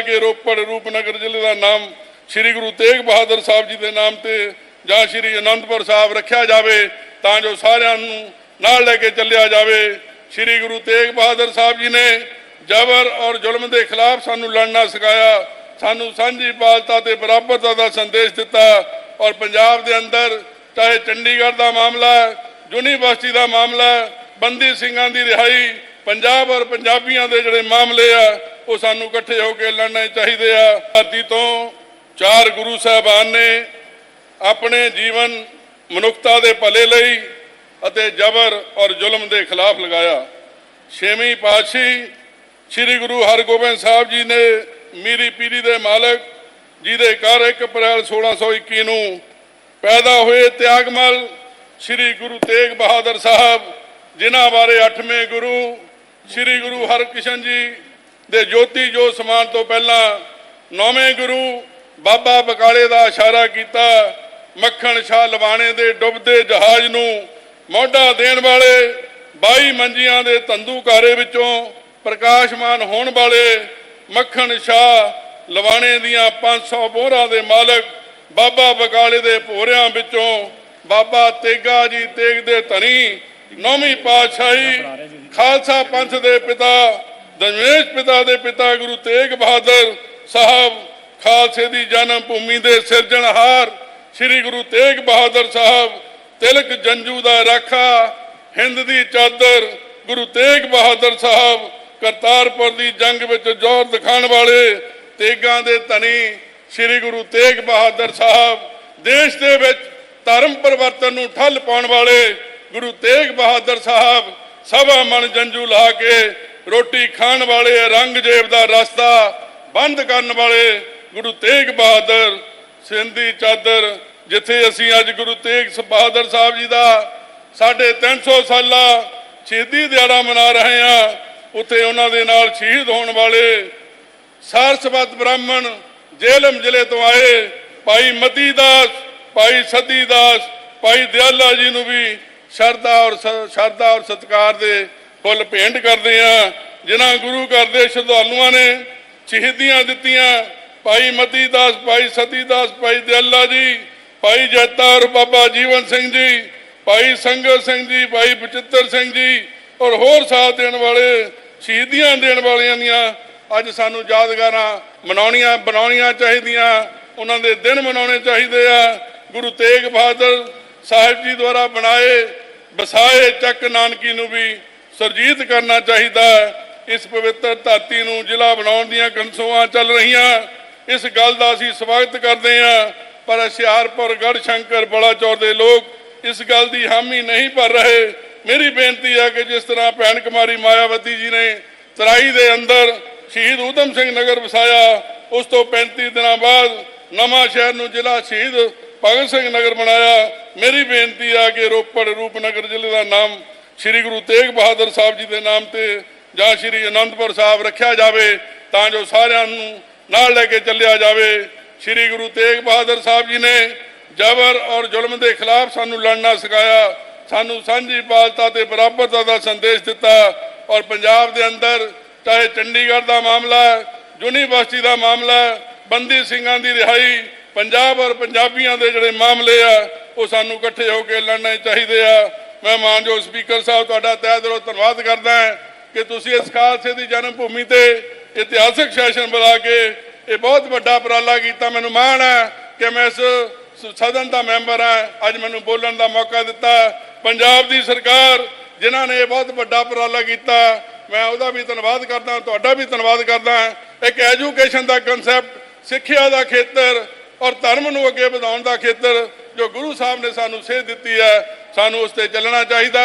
ਆ ਕਿ ਰੋਪੜ ਰੂਪਨਗਰ ਜ਼ਿਲ੍ਹੇ ਦਾ ਨਾਮ ਸ੍ਰੀ ਗੁਰੂ ਤੇਗ ਬਹਾਦਰ ਸਾਹਿਬ ਜੀ ਦੇ ਨਾਮ ਤੇ ਜਾਂ ਸ੍ਰੀ ਅਨੰਦਪੁਰ ਸਾਹਿਬ ਰੱਖਿਆ ਜਾਵੇ, ਤਾਂ ਜੋ ਸਾਰਿਆਂ ਨੂੰ ਨਾਲ ਲੈ ਕੇ ਚੱਲਿਆ ਜਾਵੇ। ਸ੍ਰੀ ਗੁਰੂ ਤੇਗ ਬਹਾਦਰ ਸਾਹਿਬ ਜੀ ਨੇ ਜ਼ਬਰ ਔਰ ਜ਼ੁਲਮ ਦੇ ਖਿਲਾਫ ਸਾਨੂੰ ਲੜਨਾ ਸਿਖਾਇਆ। ਸਾਨੂੰ ਸਾਂਝੀ ਪਾਲਤਾ ਤੇ ਬਰਾਬਰਤਾ ਦਾ ਸੰਦੇਸ਼ ਦਿੱਤਾ ਔਰ ਪੰਜਾਬ ਦੇ ਅੰਦਰ ਚਾਹੇ ਚੰਡੀਗੜ੍ਹ ਦਾ ਮਾਮਲਾ ਯੂਨੀਵਰਸਿਟੀ ਦਾ ਮਾਮਲਾ ਬੰਦੀ ਸਿੰਘਾਂ ਦੀ ਰਿਹਾਈ, ਪੰਜਾਬ ਔਰ ਪੰਜਾਬੀਆਂ ਦੇ ਜਿਹੜੇ ਮਾਮਲੇ ਆ ਉਹ ਸਾਨੂੰ ਇਕੱਠੇ ਹੋ ਕੇ ਲੜਨੇ ਚਾਹੀਦੇ ਆ। ਧਰਤੀ ਤੋਂ ਚਾਰ ਗੁਰੂ ਸਾਹਿਬਾਨ ਨੇ ਆਪਣੇ ਜੀਵਨ ਮਨੁੱਖਤਾ ਦੇ ਭਲੇ ਲਈ ਅਤੇ ਜ਼ਬਰ ਔਰ ਜ਼ੁਲਮ ਦੇ ਖਿਲਾਫ ਲਗਾਇਆ। ਛੇਵੀਂ ਪਾਤਸ਼ਾਹੀ ਸ੍ਰੀ ਗੁਰੂ ਹਰਗੋਬਿੰਦ ਸਾਹਿਬ ਜੀ ਨੇ ਮੀਰੀ ਪੀਰੀ ਦੇ ਮਾਲਕ, ਜਿਹਦੇ ਘਰ 1 ਅਪ੍ਰੈਲ 1621 ਨੂੰ ਪੈਦਾ ਹੋਏ ਤਿਆਗਮਲ ਸ੍ਰੀ ਗੁਰੂ ਤੇਗ ਬਹਾਦਰ ਸਾਹਿਬ, ਜਿਨ੍ਹਾਂ ਬਾਰੇ 8ਵੇਂ ਗੁਰੂ ਸ੍ਰੀ ਗੁਰੂ ਹਰਕ੍ਰਿਸ਼ਨ ਜੀ ਦੇ ਜੋਤੀ ਜੋ ਸਮਾਨ ਤੋਂ ਪਹਿਲਾਂ ਨੌਵੇਂ ਗੁਰੂ ਬਾਬਾ ਬਕਾਲੇ ਦਾ ਇਸ਼ਾਰਾ ਕੀਤਾ, ਮੱਖਣ ਸ਼ਾਹ ਲਵਾਣੇ ਦੇ ਡੁੱਬਦੇ ਜਹਾਜ਼ ਨੂੰ ਮੋਢਾ ਦੇਣ ਵਾਲੇ 22 ਮੰਜੀਆਂ ਦੇ ਤੰਦੂਕਾਰੇ ਵਿੱਚੋਂ ਪ੍ਰਕਾਸ਼ਮਾਨ ਹੋਣ ਵਾਲੇ ਮੱਖਣ ਸ਼ਾਹ ਲਵਾਣੇ ਦੀਆਂ 500 ਬੋਹਰਾਂ ਦੇ ਮਾਲਕ ਬਾਬਾ ਬਕਾਲੇ ਦੇ ਭੋਰਿਆਂ ਵਿੱਚੋਂ ਬਾਬਾ ਤੇਗਾ ਜੀ ਤੇਗ ਦੇ ਧਨੀ, ਨੌਵੀਂ ਪਾਤਸ਼ਾਹੀ ਖਾਲਸਾ ਪੰਥ ਦੇ ਪਿਤਾ ਦਸ਼ਮੇਸ਼ ਪਿਤਾ ਦੇ ਪਿਤਾ ਗੁਰੂ ਤੇਗ ਬਹਾਦਰ ਸਾਹਿਬ ਖਾਲਸੇ ਦੀ ਜਨਮ ਭੂਮੀ ਦੇ ਸਿਰਜਣਹਾਰ ਸ੍ਰੀ ਗੁਰੂ ਤੇਗ ਬਹਾਦਰ ਸਾਹਿਬ ਤਿਲਕ ਜੰਜੂ ਦਾ ਰਾਖਾ, ਹਿੰਦ ਦੀ ਚਾਦਰ ਗੁਰੂ ਤੇਗ ਬਹਾਦਰ ਸਾਹਿਬ ਕਰਤਾਰਪੁਰ ਦੀ ਜੰਗ ਵਿੱਚ ਜ਼ੋਰ ਦਿਖਾਉਣ ਵਾਲੇ ਤੇਗਾਂ ਦੇ ਧਨੀ ਸ੍ਰੀ ਗੁਰੂ ਤੇਗ ਬਹਾਦਰ ਸਾਹਿਬ ਦੇਸ਼ ਦੇ ਵਿੱਚ ਧਰਮ ਪਰਿਵਰਤਨ ਨੂੰ ਠੱਲ ਪਾਉਣ ਵਾਲੇ ਗੁਰੂ ਤੇਗ ਬਹਾਦਰ ਸਾਹਿਬ ਸਭਾ ਮਨ ਜੰਜੂ ਲਾ ਕੇ ਰੋਟੀ ਖਾਣ ਵਾਲੇ, ਰੰਗਜੇਬ ਦਾ ਰਸਤਾ ਬੰਦ ਕਰਨ ਵਾਲੇ ਗੁਰੂ ਤੇਗ ਬਹਾਦਰ ਸਿੰਧੀ ਚਾਦਰ, ਜਿੱਥੇ ਅਸੀਂ ਅੱਜ ਗੁਰੂ ਤੇਗ ਬਹਾਦਰ ਸਾਹਿਬ ਜੀ ਦਾ ਸਾਡੇ 300 ਸਾਲਾ ਸ਼ਹੀਦੀ ਦਿਹਾੜਾ ਮਨਾ ਰਹੇ ਹਾਂ, ਉੱਥੇ ਉਹਨਾਂ ਦੇ ਨਾਲ ਸ਼ਹੀਦ ਹੋਣ ਵਾਲੇ ਸਾਰਸਵਤ ਬ੍ਰਾਹਮਣ ਜੇਲਮ ਜ਼ਿਲ੍ਹੇ ਤੋਂ ਆਏ ਭਾਈ ਮਤੀ ਦਾਸ, ਭਾਈ ਸਤੀ ਦਾਸ, ਭਾਈ ਦਿਆਲਾ ਜੀ ਨੂੰ ਵੀ ਸ਼ਰਧਾ ਔਰ ਸ਼ਰਧਾ ਔਰ ਸਤਿਕਾਰ ਦੇ ਫੁੱਲ ਭੇਂਟ ਕਰਦੇ ਆ ਜਿਨ੍ਹਾਂ ਗੁਰੂ ਘਰ ਦੇ ਸ਼ਰਧਾਲੂਆਂ ਨੇ ਸ਼ਹੀਦੀਆਂ ਦਿੱਤੀਆਂ। ਭਾਈ ਮਤੀ ਦਾਸ, ਭਾਈ ਸਤੀ ਦਾਸ, ਭਾਈ ਦਿਆਲਾ ਜੀ, ਭਾਈ ਜੈਤਾਰ ਬਾਬਾ ਜੀਵਨ ਸਿੰਘ ਜੀ, ਭਾਈ ਸੰਗਤ ਸਿੰਘ ਜੀ, ਭਾਈ ਬਚਿੱਤਰ ਸਿੰਘ ਜੀ ਔਰ ਹੋਰ ਸਾਥ ਦੇਣ ਵਾਲੇ, ਸ਼ਹੀਦੀਆਂ ਦੇਣ ਵਾਲਿਆਂ ਦੀਆਂ ਅੱਜ ਸਾਨੂੰ ਯਾਦਗਾਰਾਂ ਮਨਾਉਣੀਆਂ, ਬਣਾਉਣੀਆਂ ਚਾਹੀਦੀਆਂ। ਉਹਨਾਂ ਦੇ ਦਿਨ ਮਨਾਉਣੇ ਚਾਹੀਦੇ ਆ। ਗੁਰੂ ਤੇਗ ਬਹਾਦਰ ਸਾਹਿਬ ਜੀ ਦੁਆਰਾ ਬਣਾਏ, ਵਸਾਏ ਚੱਕ ਨਾਨਕੀ ਨੂੰ ਵੀ ਸਰਜੀਤ ਕਰਨਾ ਚਾਹੀਦਾ ਹੈ। ਇਸ ਪਵਿੱਤਰ ਧਰਤੀ ਨੂੰ ਜ਼ਿਲ੍ਹਾ ਬਣਾਉਣ ਦੀਆਂ ਕੰਸੋਆਂ ਚੱਲ ਰਹੀਆਂ। ਇਸ ਗੱਲ ਦਾ ਅਸੀਂ ਸਵਾਗਤ ਕਰਦੇ ਹਾਂ। ਪਰ ਹੁਸ਼ਿਆਰਪੁਰ ਗੜ ਸ਼ੰਕਰ ਬਲਾਚੌਰ ਦੇ ਲੋਕ ਇਸ ਗੱਲ ਦੀ ਹਾਮੀ ਨਹੀਂ ਭਰ ਰਹੇ। ਮੇਰੀ ਬੇਨਤੀ ਹੈ ਕਿ ਜਿਸ ਤਰ੍ਹਾਂ ਭੈਣ ਕੁਮਾਰੀ ਮਾਇਆਵਤੀ ਜੀ ਨੇ ਤਰਾਈ ਦੇ ਅੰਦਰ ਸ਼ਹੀਦ ਊਧਮ ਸਿੰਘ ਨਗਰ ਵਸਾਇਆ, ਉਸ ਤੋਂ 35 ਦਿਨਾਂ ਬਾਅਦ ਨਵਾਂ ਸ਼ਹਿਰ ਨੂੰ ਜ਼ਿਲ੍ਹਾ ਸ਼ਹੀਦ ਭਗਤ ਸਿੰਘ ਨਗਰ ਬਣਾਇਆ। ਮੇਰੀ ਬੇਨਤੀ ਆ ਕਿ ਰੋਪੜ ਰੂਪਨਗਰ ਜ਼ਿਲ੍ਹੇ ਦਾ ਨਾਮ ਸ੍ਰੀ ਗੁਰੂ ਤੇਗ ਬਹਾਦਰ ਸਾਹਿਬ ਜੀ ਦੇ ਨਾਮ ਤੇ ਜਾਂ ਸ੍ਰੀ ਅਨੰਦਪੁਰ ਸਾਹਿਬ ਰੱਖਿਆ ਜਾਵੇ, ਤਾਂ ਜੋ ਸਾਰਿਆਂ ਨੂੰ ਨਾਲ ਲੈ ਕੇ ਚੱਲਿਆ ਜਾਵੇ। ਸ੍ਰੀ ਗੁਰੂ ਤੇਗ ਬਹਾਦਰ ਸਾਹਿਬ ਜੀ ਨੇ ਜ਼ਬਰ ਔਰ ਜ਼ੁਲਮ ਦੇ ਖਿਲਾਫ ਸਾਨੂੰ ਲੜਨਾ ਸਿਖਾਇਆ। ਸਾਨੂੰ ਸਾਂਝੀ ਪਾਲਤਾ ਤੇ ਬਰਾਬਰਤਾ ਦਾ ਸੰਦੇਸ਼ ਦਿੱਤਾ ਔਰ ਪੰਜਾਬ ਦੇ ਅੰਦਰ ਚਾਹੇ ਚੰਡੀਗੜ੍ਹ ਦਾ ਮਾਮਲਾ ਹੈ, ਯੂਨੀਵਰਸਿਟੀ ਦਾ ਮਾਮਲਾ ਹੈ, ਬੰਦੀ ਸਿੰਘਾਂ ਦੀ ਰਿਹਾਈ, ਪੰਜਾਬ ਔਰ ਪੰਜਾਬੀਆਂ ਦੇ ਜਿਹੜੇ ਮਾਮਲੇ ਆ, ਉਹ ਸਾਨੂੰ ਇਕੱਠੇ ਹੋ ਕੇ ਲੜਨੇ ਚਾਹੀਦੇ ਆ। ਮੈਂ ਮਾਨਯੋਗ ਸਪੀਕਰ ਸਾਹਿਬ, ਤੁਹਾਡਾ ਤਹਿ ਦਿਲੋਂ ਧੰਨਵਾਦ ਕਰਦਾ ਹਾਂ ਕਿ ਤੁਸੀਂ ਇਸ ਖਾਲਸੇ ਦੀ ਜਨਮ ਭੂਮੀ ਤੇ ਇਤਿਹਾਸਕ ਸੈਸ਼ਨ ਬੁਲਾ ਕੇ ਇਹ ਬਹੁਤ ਵੱਡਾ ਉਪਰਾਲਾ ਕੀਤਾ। ਮੈਨੂੰ ਮਾਣ ਹੈ ਕਿ ਮੈਂ ਇਸ ਸਦਨ ਦਾ ਮੈਂਬਰ ਹਾਂ। ਅੱਜ ਮੈਨੂੰ ਬੋਲਣ ਦਾ ਮੌਕਾ ਦਿੱਤਾ। ਪੰਜਾਬ ਦੀ ਸਰਕਾਰ, ਜਿਨ੍ਹਾਂ ਨੇ ਇਹ ਬਹੁਤ ਵੱਡਾ ਉਪਰਾਲਾ ਕੀਤਾ, ਮੈਂ ਉਹਦਾ ਵੀ ਧੰਨਵਾਦ ਕਰਦਾ ਤੁਹਾਡਾ ਵੀ ਧੰਨਵਾਦ ਕਰਦਾ ਇੱਕ ਐਜੂਕੇਸ਼ਨ ਦਾ ਕਨਸੈਪਟ ਸਿੱਖਿਆ ਦਾ ਖੇਤਰ ਔਰ ਧਰਮ ਨੂੰ ਅੱਗੇ ਵਧਾਉਣ ਦਾ ਖੇਤਰ ਜੋ ਗੁਰੂ ਸਾਹਿਬ ਨੇ ਸਾਨੂੰ ਸੇਧ ਦਿੱਤੀ ਹੈ ਸਾਨੂੰ ਉਸ ਤੇ ਚੱਲਣਾ ਚਾਹੀਦਾ।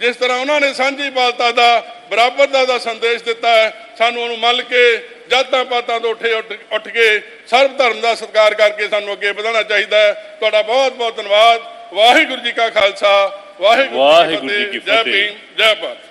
ਜਿਸ ਤਰ੍ਹਾਂ ਉਹਨਾਂ ਨੇ ਸਾਂਝੀ ਪਾਲਤਾ ਦਾ ਬਰਾਬਰਤਾ ਦਾ ਸੰਦੇਸ਼ ਦਿੱਤਾ ਹੈ ਸਾਨੂੰ ਉਹਨੂੰ ਮੰਨ ਕੇ ਜਾਤਾਂ ਪਾਤਾਂ ਤੋਂ ਉੱਠੇ ਉੱਠ ਕੇ ਸਰਬ ਧਰਮ ਦਾ ਸਤਿਕਾਰ ਕਰਕੇ ਸਾਨੂੰ ਅੱਗੇ ਵਧਾਉਣਾ ਚਾਹੀਦਾ ਹੈ। ਤੁਹਾਡਾ ਬਹੁਤ ਬਹੁਤ ਧੰਨਵਾਦ। ਵਾਹਿਗੁਰੂ ਜੀ ਕਾ ਖਾਲਸਾ। ਵਾਹਿਗੁਰੂ ਜੀ ਕੀ ਜੈ ਫਤਿਹ। ਭੀਮ ਜੈ ਭਾਰਤ।